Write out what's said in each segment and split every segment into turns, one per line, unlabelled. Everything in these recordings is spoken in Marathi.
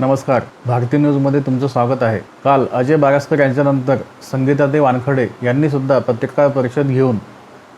नमस्कार. भारती न्यूजमध्ये तुमचं स्वागत आहे. काल अजय बारास्कर यांच्यानंतर संगीतादेव वानखडे यांनी सुद्धा पत्रकार परिषद घेऊन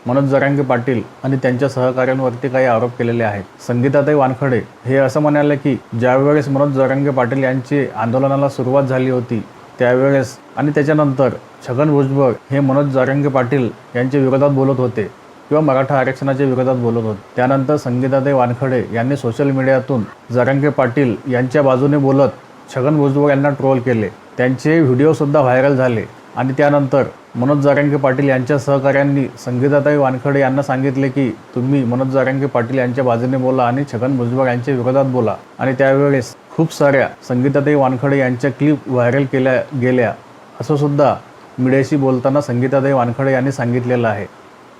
मनोज जरांगे पाटील आणि त्यांच्या सहकाऱ्यांवरती काही आरोप केलेले आहेत. संगीताताई वानखडे हे असं म्हणाले की ज्यावेळेस मनोज जरांगे पाटील यांची आंदोलनाला सुरुवात झाली होती त्यावेळेस आणि त्याच्यानंतर छगन भुजबळ हे मनोज जरांगे पाटील यांच्या विरोधात बोलत होते. किंवा मराठा आरक्षणाच्या विरोधात बोलत होते. त्यानंतर संगीताताई वानखडे यांनी सोशल मीडियातून जरांगे पाटील यांच्या बाजूने बोलत छगन भुजबळ यांना ट्रोल केले. त्यांचे व्हिडिओसुद्धा व्हायरल झाले. आणि त्यानंतर मनोज जारंगे पाटील यांच्या सहकाऱ्यांनी संगीताताई वानखडे यांना सांगितले की तुम्ही मनोज जारांगे पाटील यांच्या बाजूने बोला आणि छगन भुजबळ यांच्या विरोधात बोला. आणि त्यावेळेस खूप साऱ्या संगीताताई वानखडे यांच्या क्लिप व्हायरल केल्या गेल्या. असं सुद्धा मीडियाशी बोलताना संगीताताई वानखडे यांनी सांगितलेलं आहे.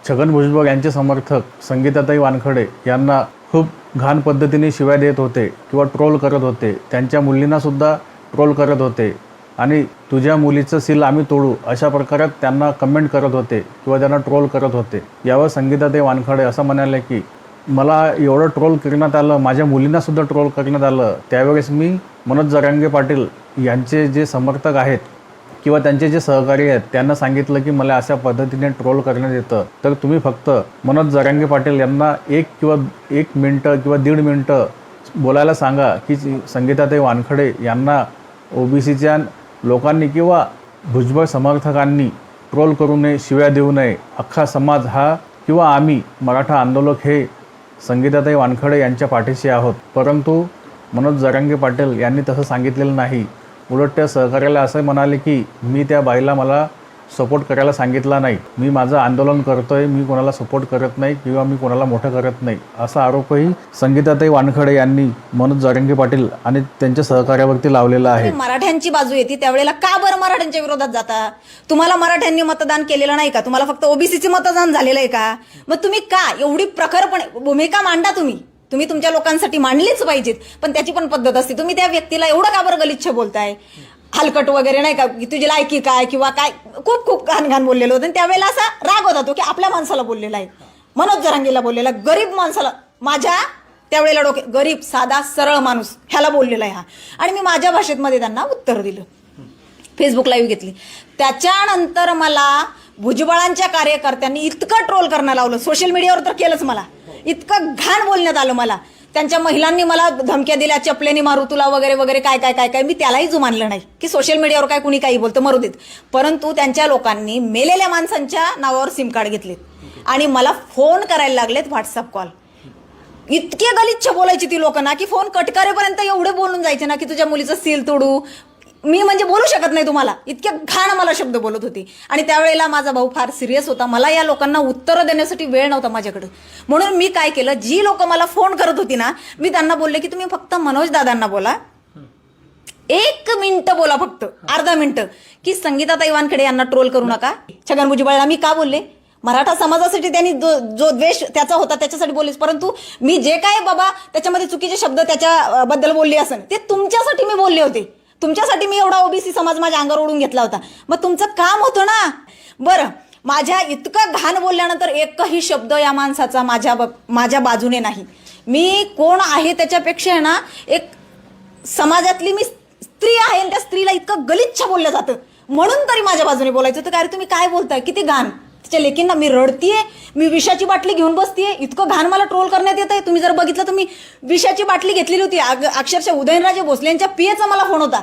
छगन भुजबळ यांचे समर्थक संगीताताई वानखडे यांना खूप घाण पद्धतीने शिव्या देत होते किंवा ट्रोल करत होते. त्यांच्या मुलींनासुद्धा ट्रोल करत होते. आणि तुझ्या मुलीचं सील आम्ही तोडू अशा प्रकारात त्यांना कमेंट करत होते किंवा त्यांना ट्रोल करत होते. यावर संगीताताई वानखडे असं म्हणाले की मला एवढं ट्रोल करण्यात आलं माझ्या मुलींनासुद्धा ट्रोल करण्यात आलं. त्यावेळेस मी मनोज जरांगे पाटील यांचे जे समर्थक आहेत किंवा त्यांचे जे सहकारी आहेत त्यांना सांगितलं की मला अशा पद्धतीने ट्रोल करण्यात येतं. तर तुम्ही फक्त मनोज जरांगे पाटील यांना एक किंवा एक मिनटं किंवा दीड मिनटं बोलायला सांगा की संगीताताई वानखडे यांना ओबीसीच्या लोकांनी किंवा भुजबळ समर्थकांनी ट्रोल करू नये शिव्या देऊ नये. अख्खा समाज हा किंवा आम्ही मराठा आंदोलक हे संगीताताई वानखडे यांच्या पाठीशी आहोत. परंतु मनोज जरांगे पाटील यांनी तसं सांगितलेलं नाही. उलट त्या सहकार्याला असं म्हणाले की मी त्या बाईला मला सपोर्ट करायला सांगितला नाही. मी माझं आंदोलन करतोय. मी कोणाला सपोर्ट करत नाही किंवा मी कोणाला मोठं करत नाही. असा आरोपही संगीताताई वानखडे यांनी मनोज जरांगे पाटील आणि त्यांच्या सहकार्यावरती लावलेला आहे.
मराठ्यांची बाजू येते. त्यावेळेला का बरं मराठ्यांच्या विरोधात जाता? तुम्हाला मराठ्यांनी मतदान केलेलं नाही का? तुम्हाला फक्त ओबीसीचे मतदान झालेलं आहे का? मग तुम्ही का? एवढी प्रखरपणे भूमिका मांडा तुम्ही. तुम्ही तुमच्या लोकांसाठी मांडलीच पाहिजेत पण त्याची पण पद्धत असते. तुम्ही त्या व्यक्तीला एवढं का बरं गलिच्छ बोलताय? हलकट वगैरे नाही का? की तुझी लायकी काय किंवा काय? खूप खूप घाण घाण बोललेलं होतं. आणि त्यावेळेला असा राग होता तो की आपल्या माणसाला बोललेला आहे. मनोज जरांगीला बोललेला गरीब माणसाला माझ्या त्यावेळेला डोके गरीब साधा सरळ माणूस ह्याला बोललेला आहे हा. आणि मी माझ्या भाषेतमध्ये त्यांना उत्तर दिलं. फेसबुक लाईव्ह घेतली. त्याच्यानंतर मला भुजबळांच्या कार्यकर्त्यांनी इतकं ट्रोल करणं लावलं. सोशल मीडियावर तर केलंच मला. इतकं घाण बोलण्यात आलं मला. त्यांच्या महिलांनी मला धमक्या दिल्या चपलेनी मारू तुला वगैरे वगैरे काय काय काय काय. मी त्यालाही जुमानलं नाही. की सोशल मीडियावर काय कुणी काही बोलतं मरू देत. परंतु त्यांच्या लोकांनी मेलेल्या माणसांच्या नावावर सिम कार्ड घेतलेत. आणि मला फोन करायला लागलेत व्हॉट्सअप कॉल इतके गलिच्छ बोलायची ती लोक ना की फोन कट करेपर्यंत एवढे बोलून जायचे ना की तुझ्या मुलीचं सील तोडू मी म्हणजे बोलू शकत नाही तुम्हाला. इतके घाण मला शब्द बोलत होती. आणि त्यावेळेला माझा भाऊ फार सिरियस होता. मला या लोकांना उत्तरं देण्यासाठी वेळ नव्हता माझ्याकडे. म्हणून मी काय केलं जी लोक मला फोन करत होती ना मी त्यांना बोलले की तुम्ही फक्त मनोज दादांना बोला. एक मिनिट बोला फक्त. अर्धा मिनिट. की संगीता ताईवानकडे यांना ट्रोल करू नका. छगन भुजबळला मी का बोलले? मराठा समाजासाठी त्यांनी जो जो द्वेष त्याचा होता त्याच्यासाठी बोललेच परंतु मी जे काय बाबा त्याच्यामध्ये चुकीचे शब्द त्याच्याबद्दल बोलले असेल ते तुमच्यासाठी मी बोलले होते. तुमच्यासाठी मी एवढा ओबीसी समाज माझ्या अंगावर ओढून घेतला होता. मग तुमचं काम होतं ना. बरं माझ्या इतकं घाण बोलल्यानंतर एकही शब्द या माणसाचा माझ्या ब- माझ्या बाजूने नाही. मी कोण आहे त्याच्यापेक्षा ना एक समाजातली मी स्त्री आहे आणि त्या स्त्रीला इतकं गलिच्छ बोललं जातं. म्हणून तरी माझ्या बाजूने बोलायचं होतं. का तुम्ही काय बोलताय? किती घाण. तिच्या लेकींना मी रडतीये मी विषाची बाटली घेऊन बसतीये इतकं घाण मला ट्रोल करण्यात येत आहे तुम्ही जर बघितलं तर मी विषाची बाटली घेतलेली होती. अक्षरशः उदयनराजे भोसले यांच्या पियेचा मला फोन होता.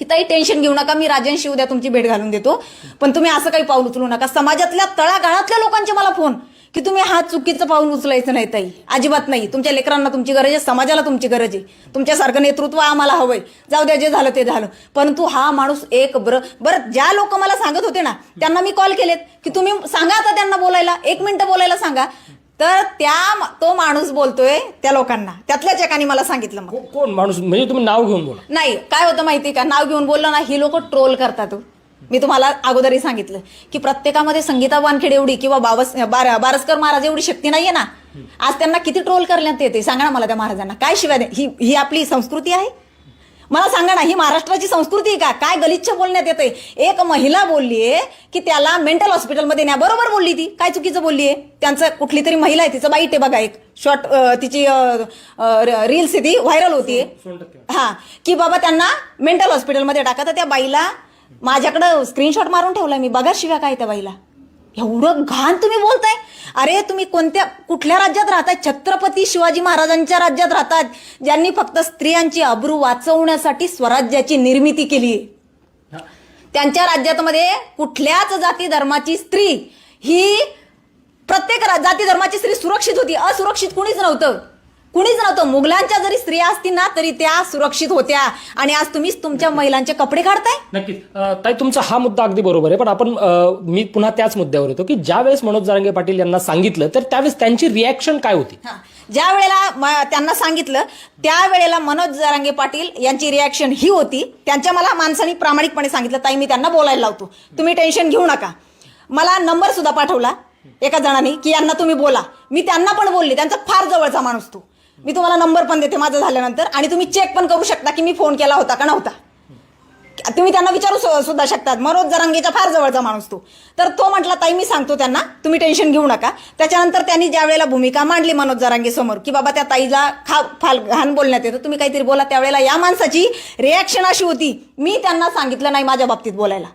की ताई टेन्शन घेऊ नका मी राजनशी उद्या तुमची भेट घालून देतो. पण तुम्ही असं काही पाऊल उचलू नका. समाजातल्या तळागाळातल्या लोकांचे मला फोन. की तुम्ही हा चुकीचं पाऊल उचलायचं नाही ताई. अजिबात नाही. तुमच्या लेकरांना तुमची गरज आहे समाजाला तुमची गरज आहे. तुमच्यासारखं नेतृत्व आम्हाला हवंय. जाऊ द्या जे झालं ते झालं. परंतु हा माणूस एक बर बरं ज्या लोक मला सांगत होते ना त्यांना मी कॉल केलेत. की तुम्ही सांगा आता त्यांना बोलायला. एक मिनिटं बोलायला सांगा. तर त्या तो माणूस बोलतोय त्या लोकांना. त्यातल्याच एकाने मला सांगितलं मग.
कोण माणूस? म्हणजे तुम्ही नाव घेऊन बोला.
नाही काय होतं माहिती का? नाव घेऊन बोललं ना ही लोक ट्रोल करतात मी तुम्हाला अगोदरही सांगितलं की प्रत्येकामध्ये संगीता वानखेडे एवढी किंवा बावस बार बारसकर महाराज एवढी शक्ती नाहीये ना. आज त्यांना किती ट्रोल करण्यात येते? सांगा ना मला त्या महाराजांना. काय शिवाय ही ही आपली संस्कृती आहे? मला सांगा ना ही महाराष्ट्राची संस्कृती आहे का? काय गलिच्छ बोलण्यात येते एक महिला बोललीये की त्याला मेंटल हॉस्पिटलमध्ये न्या बरोबर बोलली ती. काय चुकीचं बोललीये? त्यांचं कुठली तरी महिला आहे तिचं बाईट आहे बघा एक. शॉर्ट तिची रील्स ती व्हायरल होतीये. हा. की बाबा त्यांना मेंटल हॉस्पिटलमध्ये टाका. तर त्या बाईला माझ्याकडं स्क्रीनशॉट मारून ठेवलाय मी. बघा शिव्या काय त्या बाईला. एवढं घाण तुम्ही बोलताय? अरे तुम्ही कोणत्या कुठल्या राज्यात राहताय? छत्रपती शिवाजी महाराजांच्या राज्यात राहतात ज्यांनी फक्त स्त्रियांची अब्रू वाचवण्यासाठी स्वराज्याची निर्मिती केली. आहे त्यांच्या राज्यातमध्ये कुठल्याच जाती धर्माची स्त्री ही प्रत्येक जाती धर्माची स्त्री सुरक्षित होती असुरक्षित कुणीच नव्हतं. कुणीच नव्हतं. मुघलांच्या जरी स्त्रिया असतील ना तरी त्या सुरक्षित होत्या. आणि आज तुम्हीच तुमच्या महिलांचे कपडे काढताय?
नक्कीच. अ, ताई तुमचा हा मुद्दा अगदी बरोबर आहे. पण आपण अ, मी पुन्हा त्याच मुद्द्यावर येतो की ज्या वेळेस मनोज जारंगे पाटील यांना सांगितलं तर त्यावेळेस त्यांची रिॲक्शन काय होती?
हा. ज्या वेळेला म- त्यांना सांगितलं त्यावेळेला मनोज जरांगे पाटील यांची रिॲक्शन ही होती. त्यांच्या मला माणसाने प्रामाणिकपणे सांगितलं ताई मी त्यांना बोलायला लावतो. तुम्ही टेन्शन घेऊ नका. मला नंबर सुद्धा पाठवला एका जणांनी की यांना तुम्ही बोला. मी त्यांना पण बोलले. त्यांचा फार जवळचा माणूस तो. मी तुम्हाला नंबर पण देते माझं झाल्यानंतर. आणि तुम्ही चेक पण करू शकता की मी फोन केला होता का नव्हता. तुम्ही त्यांना विचारू सु- सुद्धा शकतात. मनोज जरांगेच्या फार जवळचा माणूस तो. तर तो म्हटला ताई मी सांगतो त्यांना तुम्ही टेन्शन घेऊ नका. त्याच्यानंतर त्यांनी ज्या वेळेला भूमिका मांडली मनोज जरांगे समोर की बाबा त्या ताईला खा फाल घाण बोलण्यात येतं तुम्ही काहीतरी बोला. त्यावेळेला या माणसाची रिॲक्शन अशी होती मी त्यांना सांगितलं नाही माझ्या बाबतीत बोलायला.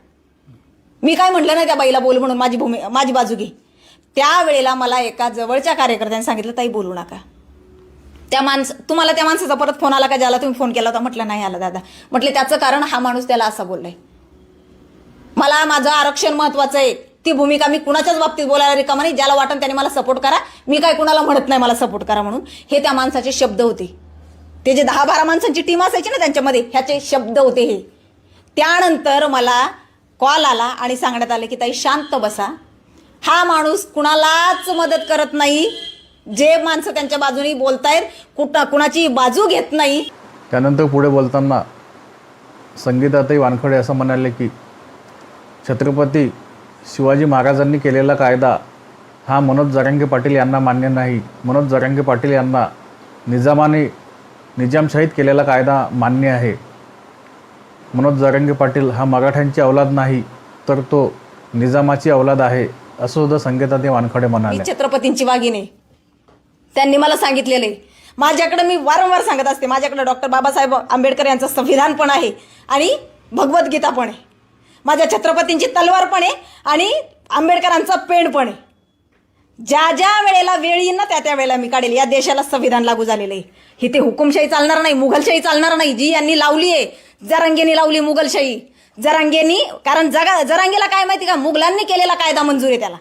मी काय म्हटलं नाही त्या बाईला बोल म्हणून माझी भूमी माझी बाजू घे. त्यावेळेला मला एका जवळच्या कार्यकर्त्याने सांगितलं ताई बोलू नका. त्या माणस तुम्हाला त्या माणसाचा परत फोन आला का? ज्याला तुम्ही फोन केला होता म्हटलं नाही आला दादा. म्हटले त्याचं कारण हा माणूस त्याला असा बोललाय. मला माझं आरक्षण महत्वाचं आहे. ती भूमिका मी कुणाच्याच बाबतीत बोलायला रिकामा नाही. ज्याला वाटण त्याने मला सपोर्ट करा. मी काय कुणाला म्हणत नाही मला सपोर्ट करा म्हणून. हे त्या माणसाचे शब्द होते. ते जे दहा बारा माणसांची टीम असायची ना त्यांच्यामध्ये ह्याचे शब्द होते हे. त्यानंतर मला कॉल आला आणि सांगण्यात आले की ताई शांत बसा. हा माणूस कुणालाच मदत करत नाही. जे माणसं त्यांच्या बाजूनी बोलतायत कुठ कुणाची बाजू घेत नाही.
त्यानंतर पुढे बोलताना संगीताताई वानखडे असं म्हणाले की छत्रपती शिवाजी महाराजांनी केलेला कायदा हा मनोज जरांगे पाटील यांना मान्य नाही. मनोज जरांगे पाटील यांना निजामाने निजामशाहीत केलेला कायदा मान्य आहे. मनोज जरांगे पाटील हा मराठ्यांची अवलाद नाही तर तो निजामाची अवलाद आहे असं सुद्धा संगीताताई वानखडे म्हणाले.
छत्रपतींची वाघिणी. त्यांनी मला सांगितलेलं. आहे माझ्याकडे मी वारंवार सांगत असते. माझ्याकडे डॉक्टर बाबासाहेब आंबेडकर यांचं संविधान पण आहे आणि भगवद्गीता पण आहे. माझ्या छत्रपतींची तलवार पण आहे आणि आंबेडकरांचा पेण पण आहे. ज्या ज्या वेळेला वेळ येईल ना त्या त्या वेळेला मी काढेल. या देशाला संविधान लागू झालेलं आहे. इथे हुकुमशाही चालणार नाही मुघलशाही चालणार नाही. जी यांनी लावली आहे जरांगेनी लावली मुघलशाही. जरांगेनी कारण जगा जरांगेला काय माहिती का? मुघलांनी केलेला कायदा मंजूर आहे त्याला.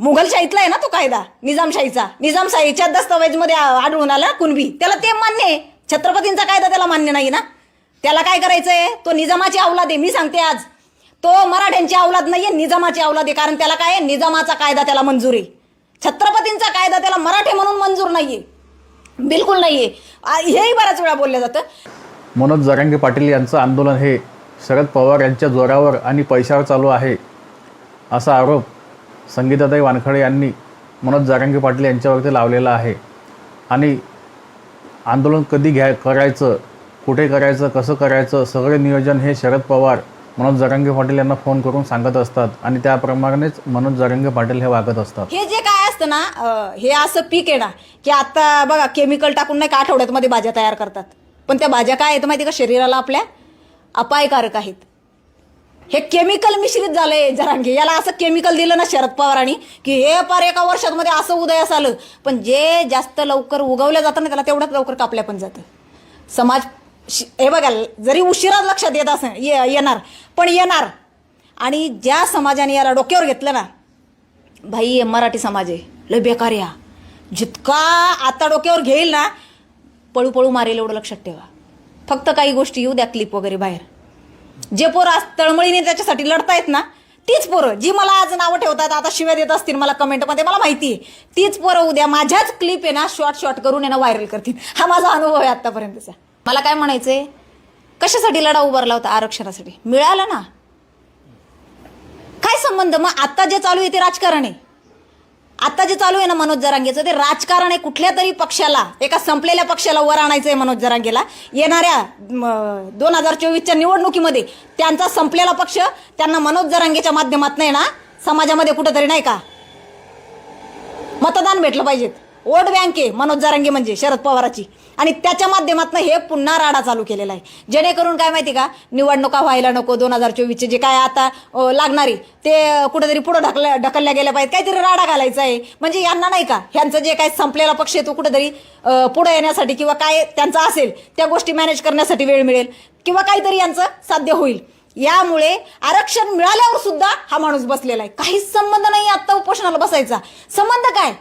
मुघलशाहीतला आहे ना तो कायदा? निजामशाहीचा. निजामशाहीच्या दस्तावेजमध्ये आढळून आला कुणबी. त्याला ते मान्य आहे. छत्रपतींचा कायदा त्याला मान्य नाही ना? त्याला काय करायचंय? तो निजामाची अवलाद आहे. मी सांगते आज. तो मराठ्यांची अवलाद आहे निजामाची अवलाद आहे. कारण त्याला काय आहे? निजामाचा कायदा त्याला मंजूर आहे. छत्रपतींचा कायदा त्याला मराठे म्हणून मंजूर नाही आहे बिलकुल नाही आहे हेही बऱ्याच वेळा बोललं जातं.
मनोज जरांगे पाटील यांचं आंदोलन हे शरद पवार यांच्या जोरावर आणि पैशावर चालू आहे असा आरोप संगीताताई वानखडे यांनी मनोज जरांगे पाटील यांच्यावरती लावलेला आहे. आणि आंदोलन कधी घ्या करायचं कुठे करायचं कसं करायचं सगळे नियोजन हे शरद पवार मनोज जरांगे पाटील यांना फोन करून सांगत असतात. आणि त्याप्रमाणेच मनोज जरांगे पाटील हे वागत असतात.
हे जे काय असतं ना हे असं पीक आहे ना की आता बघा केमिकल टाकून नाही का आठवड्यात मध्ये भाज्या तयार करतात. पण त्या भाज्या काय आहेत माहिती का? शरीराला आपल्या अपायकारक आहेत. हे केमिकल मिश्रित झालंय जरांगे. याला असं केमिकल दिलं ना शरद पवारांनी की हे पार एका वर्षात मध्ये असं उदयास आलं पण जे जास्त लवकर उगवलं जातं ना त्याला तेवढ्याच लवकर कापल्या पण जातं. समाज हे बघा जरी उशिरा लक्षात येत असं ये- येणार पण येणार. आणि ज्या समाजाने याला डोक्यावर घेतलं ना भाई मराठी समाज आहे लय बेकार या जितका आता डोक्यावर घेईल ना पळू पळू मारेल एवढं लक्षात ठेवा. फक्त काही गोष्टी येऊ द्या क्लिप वगैरे बाहेर. जे पोरं आज तळमळीने त्याच्यासाठी लढतायत ना तीच पोरं जी मला आज नावं ठेवतात आता शिव्या देत असतील मला कमेंटमध्ये मला माहिती आहे. तीच पोरं उद्या माझ्याच क्लिप आहे ना शॉर्ट शॉर्ट करून आहे ना व्हायरल करतील. हा माझा अनुभव आहे आत्तापर्यंतचा. मला काय म्हणायचंय? कशासाठी लढा उभारला होता आरक्षणासाठी? मिळालं ना. काय संबंध? मग आता जे चालू आहे ते राजकारण आहे. आता जे चालू आहे ना मनोज जरांगेचं ते राजकारण आहे कुठल्या तरी पक्षाला एका संपलेल्या पक्षाला वर आणायचं आहे मनोज जरांगेला. येणाऱ्या दोन हजार चोवीसच्या निवडणुकीमध्ये त्यांचा संपलेला पक्ष त्यांना मनोज जरांगेच्या माध्यमातून आहे ना समाजामध्ये कुठंतरी नाही का? मतदान भेटलं पाहिजेत. वोट बँक आहे मनोज जारंगे म्हणजे शरद पवाराची. आणि त्याच्या माध्यमातून हे पुन्हा राडा चालू केलेला आहे. जेणेकरून काय माहिती का निवडणुका व्हायला नको दोन हजार चोवीसचे जे काय आता लागणारी ते कुठेतरी पुढं ढकल ढकलल्या गेल्या पाहिजेत. काहीतरी राडा घालायचा आहे. म्हणजे यांना नाही का ह्यांचं जे काय संपलेला पक्ष आहे तो कुठेतरी पुढं पुढे येण्यासाठी किंवा काय त्यांचा असेल त्या गोष्टी मॅनेज करण्यासाठी वेळ मिळेल. किंवा काहीतरी यांचं साध्य होईल. यामुळे आरक्षण मिळाल्यावर सुद्धा हा माणूस बसलेला आहे. काहीच संबंध नाही आता उपोषणाला बसायचा. संबंध काय?